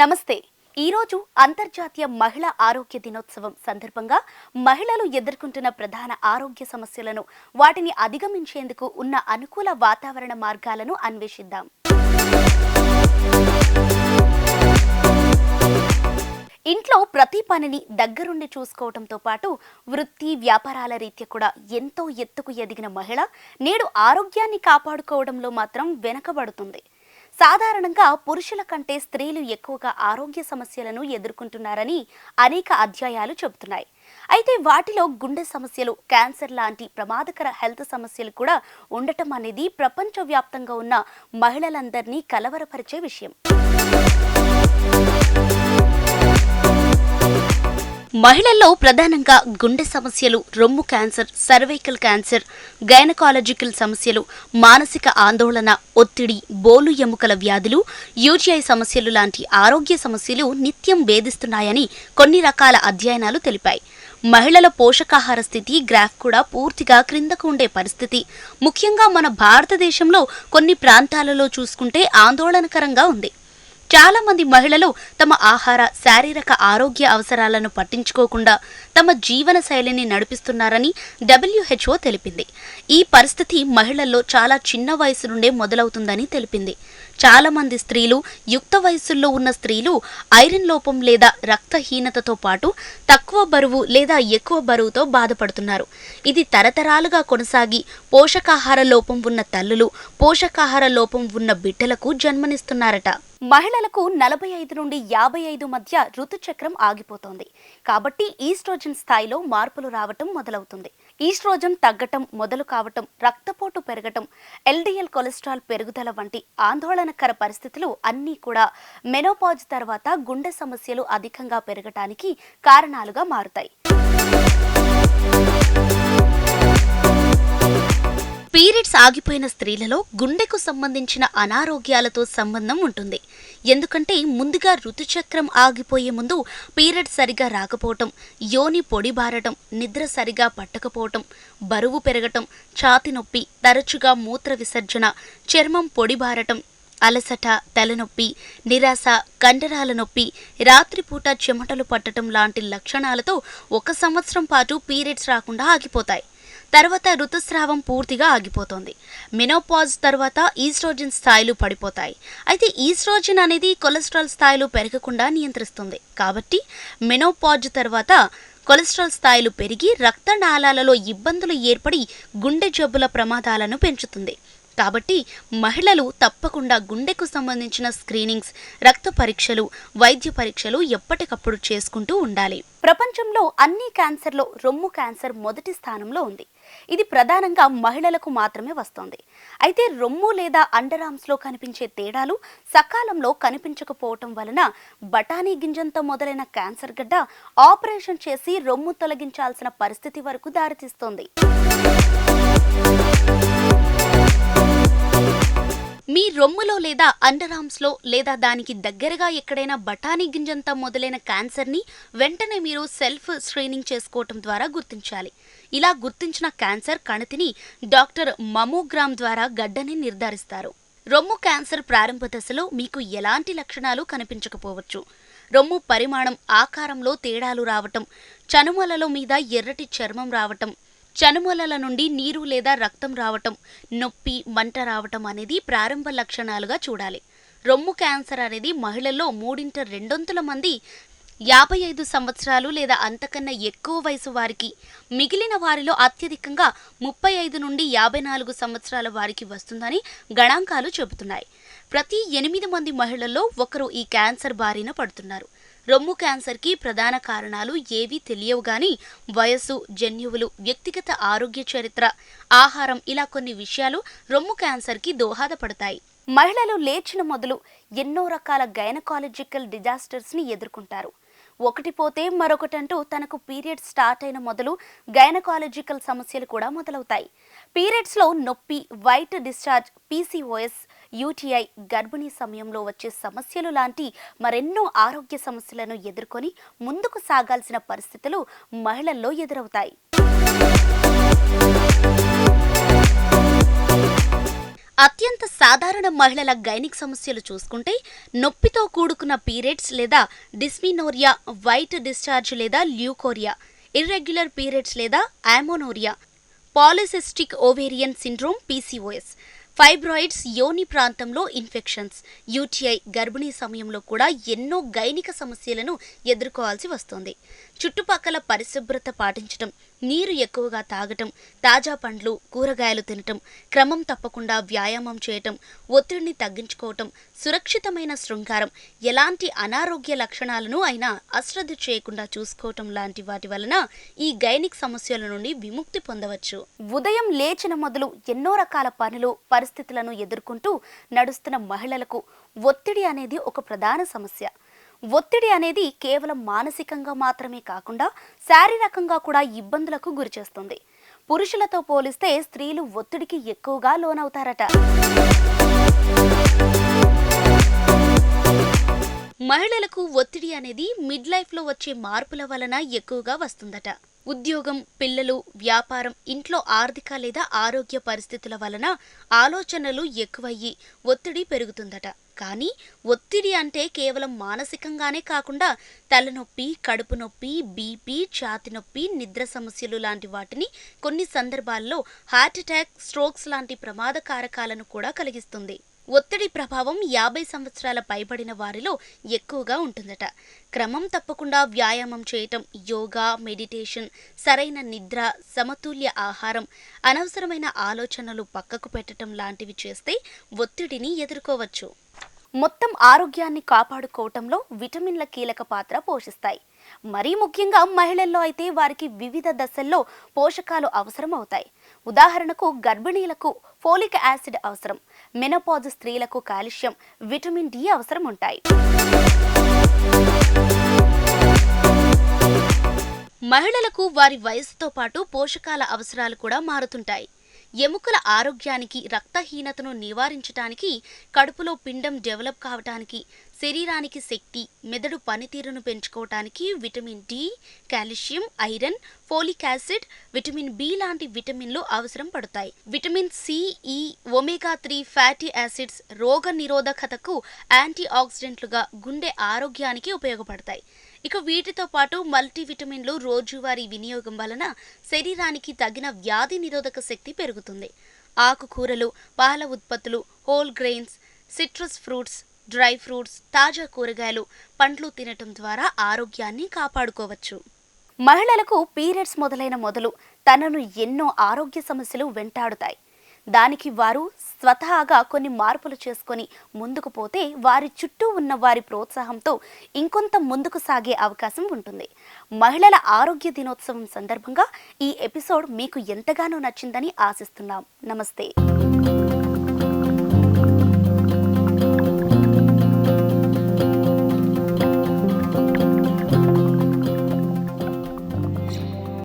నమస్తే. ఈరోజు అంతర్జాతీయ మహిళా ఆరోగ్య దినోత్సవం సందర్భంగా మహిళలు ఎదుర్కొంటున్న ప్రధాన ఆరోగ్య సమస్యలను వాటిని అధిగమించేందుకు ఉన్న అనుకూల వాతావరణ మార్గాలను అన్వేషిద్దాం. ఇంట్లో ప్రతి పనిని దగ్గరుండి చూసుకోవడంతో పాటు వృత్తి వ్యాపారాల రీత్యా కూడా ఎంతో ఎత్తుకు ఎదిగిన మహిళ నేడు ఆరోగ్యాన్ని కాపాడుకోవడంలో మాత్రం వెనకబడుతుంది. సాధారణంగా పురుషుల కంటే స్త్రీలు ఎక్కువగా ఆరోగ్య సమస్యలను ఎదుర్కొంటున్నారని అనేక అధ్యాయాలు చెబుతున్నాయి. అయితే వాటిలో గుండె సమస్యలు క్యాన్సర్ లాంటి ప్రమాదకర హెల్త్ సమస్యలు కూడా ఉండటం అనేది ప్రపంచవ్యాప్తంగా ఉన్న మహిళలందరినీ కలవరపరిచే విషయం. మహిళల్లో ప్రధానంగా గుండె సమస్యలు రొమ్ము క్యాన్సర్ సర్వైకల్ క్యాన్సర్ గైనకాలజికల్ సమస్యలు మానసిక ఆందోళన ఒత్తిడి బోలు ఎముకల వ్యాధులు యూటీఐ సమస్యలు లాంటి ఆరోగ్య సమస్యలు నిత్యం వేధిస్తున్నాయని కొన్ని రకాల అధ్యయనాలు తెలిపాయి. మహిళల పోషకాహార స్థితి గ్రాఫ్ కూడా పూర్తిగా క్రిందకు ఉండే పరిస్థితి. ముఖ్యంగా మన భారతదేశంలో కొన్ని ప్రాంతాలలో చూసుకుంటే ఆందోళనకరంగా ఉంది. చాలా మంది మహిళలు తమ ఆహార శారీరక ఆరోగ్య అవసరాలను పట్టించుకోకుండా తమ జీవన శైలిని నడిపిస్తున్నారని డబ్ల్యూహెచ్ఓ తెలిపింది. ఈ పరిస్థితి మహిళల్లో చాలా చిన్న వయసు నుండే మొదలవుతుందని తెలిపింది. చాలామంది స్త్రీలు యుక్త వయస్సుల్లో ఉన్న స్త్రీలు ఐరన్ లోపం లేదా రక్తహీనతతో పాటు తక్కువ బరువు లేదా ఎక్కువ బరువుతో బాధపడుతున్నారు. ఇది తరతరాలుగా కొనసాగి పోషకాహార లోపం ఉన్న తల్లులు పోషకాహార లోపం ఉన్న బిడ్డలకు జన్మనిస్తున్నారట. మహిళలకు నలభై ఐదు నుండి యాభై ఐదు మధ్య ఋతుచక్రం ఆగిపోతోంది. కాబట్టి ఈస్ట్రోజన్ స్థాయిలో మార్పులు రావటం మొదలవుతుంది. ఈస్ట్రోజన్ తగ్గటం మొదలు కావటం రక్తపోటు పెరగటం ఎల్డిఎల్ కొలెస్ట్రాల్ పెరుగుదల వంటి ఆందోళనకర పరిస్థితులు అన్నీ కూడా మెనోపాజ్ తర్వాత గుండె సమస్యలు అధికంగా పెరగటానికి కారణాలుగా మారుతాయి. పీరియడ్స్ ఆగిపోయిన స్త్రీలలో గుండెకు సంబంధించిన అనారోగ్యాలతో సంబంధం ఉంటుంది. ఎందుకంటే ముందుగా ఋతుచక్రం ఆగిపోయే ముందు పీరియడ్ సరిగా రాకపోవటం యోని పొడిబారటం నిద్ర సరిగా పట్టకపోవటం బరువు పెరగటం ఛాతి నొప్పి తరచుగా మూత్ర విసర్జన చర్మం పొడిబారటం అలసట తలనొప్పి నిరాశ కండరాల నొప్పి రాత్రిపూట చెమటలు పట్టడం లాంటి లక్షణాలతో ఒక సంవత్సరం పాటు పీరియడ్స్ రాకుండా ఆగిపోతాయి. తర్వాత ఋతుస్రావం పూర్తిగా ఆగిపోతుంది. మెనోపాజ్ తర్వాత ఈస్ట్రోజన్ స్థాయిలు పడిపోతాయి. అయితే ఈస్ట్రోజన్ అనేది కొలెస్ట్రాల్ స్థాయిలు పెరగకుండా నియంత్రిస్తుంది. కాబట్టి మెనోపాజ్ తర్వాత కొలెస్ట్రాల్ స్థాయిలు పెరిగి రక్తనాళాలలో ఇబ్బందులు ఏర్పడి గుండె జబ్బుల ప్రమాదాలను పెంచుతుంది. కాబట్టి మహిళలు తప్పకుండా గుండెకు సంబంధించిన స్క్రీనింగ్స్ రక్త పరీక్షలు వైద్య పరీక్షలు ఎప్పటికప్పుడు చేసుకుంటూ ఉండాలి. ప్రపంచంలో అన్ని క్యాన్సర్లో రొమ్ము క్యాన్సర్ మొదటి స్థానంలో ఉంది. ఇది ప్రధానంగా మహిళలకు మాత్రమే వస్తోంది. అయితే రొమ్ము లేదా అండర్ ఆర్మ్స్లో కనిపించే తేడాలు సకాలంలో కనిపించకపోవటం వలన బఠానీ గింజంతో మొదలైన క్యాన్సర్ గడ్డ ఆపరేషన్ చేసి రొమ్ము తొలగించాల్సిన పరిస్థితి వరకు దారితీస్తోంది. మీ రొమ్ములో లేదా అండర్ లేదా దానికి దగ్గరగా ఎక్కడైనా బఠానీ గింజంతా మొదలైన క్యాన్సర్ని వెంటనే మీరు సెల్ఫ్ స్క్రీనింగ్ చేసుకోవటం ద్వారా గుర్తించాలి. ఇలా గుర్తించిన క్యాన్సర్ కణితిని డాక్టర్ మమోగ్రామ్ ద్వారా గడ్డని నిర్ధారిస్తారు. రొమ్ము క్యాన్సర్ ప్రారంభ దశలో మీకు ఎలాంటి లక్షణాలు కనిపించకపోవచ్చు. రొమ్ము పరిమాణం ఆకారంలో తేడాలు రావటం చనుమలలో మీద ఎర్రటి చర్మం రావటం చనుమలల నుండి నీరు లేదా రక్తం రావటం నొప్పి మంట రావటం అనేది ప్రారంభ లక్షణాలుగా చూడాలి. రొమ్ము క్యాన్సర్ అనేది మహిళల్లో మూడింట రెండొంతుల మంది యాభై ఐదు సంవత్సరాలు లేదా అంతకన్నా ఎక్కువ వయసు వారికి మిగిలిన వారిలో అత్యధికంగా ముప్పై ఐదు నుండి యాభై నాలుగు సంవత్సరాల వారికి వస్తుందని గణాంకాలు చెబుతున్నాయి. ప్రతి ఎనిమిది మంది మహిళల్లో ఒకరు ఈ క్యాన్సర్ బారిన పడుతున్నారు. రొమ్ము క్యాన్సర్కి ప్రధాన కారణాలు ఏవీ తెలియవు గాని వయస్సు జన్యువులు వ్యక్తిగత ఆరోగ్య చరిత్ర ఆహారం ఇలా కొన్ని విషయాలు రొమ్ము క్యాన్సర్కి దోహదపడతాయి. మహిళలు లేచిన మొదలు ఎన్నో రకాల గైనకాలజికల్ డిజాస్టర్స్ని ఎదుర్కొంటారు. ఒకటి పోతే మరొకటంటూ తనకు పీరియడ్ స్టార్ట్ అయిన మొదలు గైనకాలజికల్ సమస్యలు కూడా మొదలవుతాయి. పీరియడ్స్లో నొప్పి వైట్ డిశ్చార్జ్ పీసీఓఎస్ యూటీఐ గర్భిణీ సమయంలో వచ్చే సమస్యలు లాంటి మరెన్నో ఆరోగ్య సమస్యలను ఎదుర్కొని ముందుకు సాగాల్సిన పరిస్థితులు మహిళల్లో ఎదురవుతాయి. అత్యంత సాధారణ మహిళల గైనిక్ సమస్యలు చూసుకుంటే నొప్పితో కూడుకున్న పీరియడ్స్ లేదా డిస్మినోరియా వైట్ డిశ్చార్జ్ లేదా ల్యూకోరియా ఇర్రెగ్యులర్ పీరియడ్స్ లేదా amenorrhoea polycystic ovarian syndrome PCOS. Fibroids యోని ప్రాంతంలో ఇన్ఫెక్షన్స్. యూటీఐ గర్భిణీ సమయంలో కూడా ఎన్నో గైనిక సమస్యలను ఎదుర్కోవాల్సి వస్తుంది. చుట్టుపక్కల పరిశుభ్రత పాటించటం నీరు ఎక్కువగా తాగటం తాజా పండ్లు కూరగాయలు తినటం క్రమం తప్పకుండా వ్యాయామం చేయటం ఒత్తిడిని తగ్గించుకోవటం సురక్షితమైన శృంగారం ఎలాంటి అనారోగ్య లక్షణాలను అయినా అశ్రద్ధ చేయకుండా చూసుకోవటం లాంటి వాటి వలన ఈ గైనిక్ సమస్యల నుండి విముక్తి పొందవచ్చు. ఉదయం లేచిన మొదలు ఎన్నో రకాల పనులు పరిస్థితులను ఎదుర్కొంటూ నడుస్తున్న మహిళలకు ఒత్తిడి అనేది ఒక ప్రధాన సమస్య. ఒత్తిడి అనేది కేవలం మానసికంగా మాత్రమే కాకుండా శారీరకంగా కూడా ఇబ్బందులకు గురిచేస్తుంది పురుషులతో పోలిస్తే స్త్రీలు ఒత్తిడికి ఎక్కువగా లోనవుతారట. మహిళలకు ఒత్తిడి అనేది మిడ్ లైఫ్లో వచ్చే మార్పుల వలన ఎక్కువగా వస్తుందట. ఉద్యోగం పిల్లలు వ్యాపారం ఇంట్లో ఆర్థిక లేదా ఆరోగ్య పరిస్థితుల వలన ఆలోచనలు ఎక్కువయ్యి ఒత్తిడి పెరుగుతుందట. కానీ ఒత్తిడి అంటే కేవలం మానసికంగానే కాకుండా తలనొప్పి కడుపు నొప్పి బీపీ ఛాతి నొప్పి నిద్ర సమస్యలు లాంటి వాటిని కొన్ని సందర్భాల్లో హార్ట్ అటాక్ స్ట్రోక్స్ లాంటి ప్రమాద కారకాలను కూడా కలిగిస్తుంది. ఒత్తిడి ప్రభావం యాభై సంవత్సరాల పైబడిన వారిలో ఎక్కువగా ఉంటుందట. క్రమం తప్పకుండా వ్యాయామం చేయటం యోగా మెడిటేషన్ సరైన నిద్ర సమతుల్య ఆహారం అనవసరమైన ఆలోచనలు పక్కకు పెట్టడం లాంటివి చేస్తే ఒత్తిడిని ఎదుర్కోవచ్చు. మొత్తం ఆరోగ్యాన్ని కాపాడుకోవటంలో విటమిన్ల కీలక పాత్ర పోషిస్తాయి. మరీ ముఖ్యంగా మహిళల్లో అయితే వారికి వివిధ దశల్లో పోషకాలు అవసరం అవుతాయి ఉదాహరణకు గర్భిణీలకు ఫోలిక్ యాసిడ్ అవసరం మెనోపాజ్ స్త్రీలకు కాల్షియం విటమిన్ డి అవసరం ఉంటాయి మహిళలకు వారి వయసుతో పాటు పోషకాల అవసరాలు కూడా మారుతుంటాయి. ఎముకల ఆరోగ్యానికి రక్తహీనతను నివారించటానికి కడుపులో పిండం డెవలప్ కావటానికి శరీరానికి శక్తి మెదడు పనితీరును పెంచుకోవటానికి vitamin D calcium iron folic acid vitamin B లాంటి విటమిన్లు అవసరం పడతాయి. Vitamin C E omega three fatty acids రోగ నిరోధకతకు యాంటీ ఆక్సిడెంట్లుగా గుండె ఆరోగ్యానికి ఉపయోగపడతాయి. ఇక వీటితో పాటు మల్టీవిటమిన్లు రోజువారీ వినియోగం వలన శరీరానికి తగిన వ్యాధి నిరోధక శక్తి పెరుగుతుంది. ఆకుకూరలు పాల ఉత్పత్తులు whole grains citrus fruits dry fruits తాజా కూరగాయలు పండ్లు తినటం ద్వారా ఆరోగ్యాన్ని కాపాడుకోవచ్చు. మహిళలకు పీరియడ్స్ మొదలైన మొదలు తనను ఎన్నో ఆరోగ్య సమస్యలు వెంటాడుతాయి. దానికి వారు స్వతహాగా కొన్ని మార్పులు చేసుకొని ముందుకు పోతే వారి చుట్టూ ఉన్న వారి ప్రోత్సాహంతో ఇంకొంత ముందుకు సాగే అవకాశం ఉంటుంది. మహిళల ఆరోగ్య దినోత్సవం సందర్భంగా ఈ ఎపిసోడ్ మీకు ఎంతగానో నచ్చిందని ఆశిస్తున్నాం. నమస్తే.